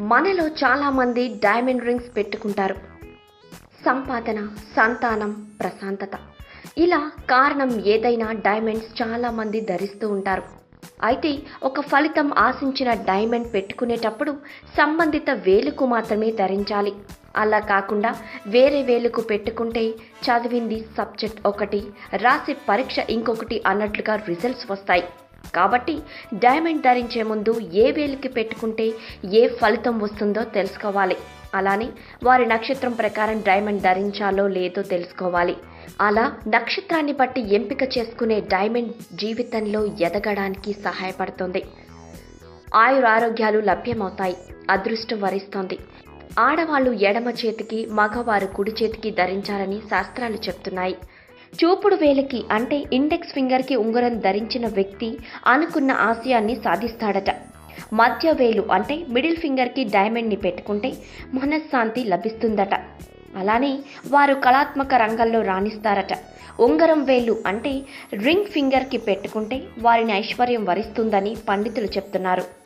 మనలో చాలామంది diamond rings పెట్టుకుంటారు. సంపాదన సంతానం ప్రశాంతత. ఇలా కారణం ఏదైనా డైమండ్స్ చాలామంది ధరిస్తూ ఉంటారు. అయితే ఒక ఫలితం ఆశించిన డైమండ్ పెట్టుకునేటప్పుడు సంబంధిత వేలుకు మాత్రమే ధరించాలి. అలా కాకుండా వేరే వేలుకు పెట్టుకుంటే చదివింది సబ్జెక్ట్ ఒకటి రాసే పరీక్ష ఇంకొకటి అన్నట్లుగా రిజల్ట్స్ వస్తాయి. కాబట్టి డైమండ్ ధరించే ముందు ఏ వేలికి పెట్టుకుంటే ఏ ఫలితం వస్తుందో తెలుసుకోవాలి. అలానే వారి నక్షత్రం ప్రకారం డైమండ్ ధరించాలో లేదో తెలుసుకోవాలి. అలా నక్షత్రాన్ని బట్టి ఎంపిక చేసుకునే డైమండ్ జీవితంలో ఎదగడానికి సహాయపడుతుంది. ఆయుర ఆరోగ్యాలు లభ్యమవుతాయి. అదృష్టం వరిస్తుంది. ఆడవాళ్ళు ఎడమ చేతికి మగవారు కుడి చేతికి ధరించాలని శాస్త్రాలు చెప్తున్నాయి. చూపుడు వేలికి అంటే ఇండెక్స్ ఫింగర్కి ఉంగరం ధరించిన వ్యక్తి అనుకున్న ఆశయాన్ని సాధిస్తాడట. మధ్య వేలు అంటే మిడిల్ ఫింగర్కి డైమండ్ని పెట్టుకుంటే మనశ్శాంతి లభిస్తుందట. అలానే వారు కళాత్మక రంగంలో రాణిస్తారట. ఉంగరం వేలు అంటే రింగ్ ఫింగర్కి పెట్టుకుంటే వారిని ఐశ్వర్యం వరిస్తుందని పండితులు చెప్తున్నారు.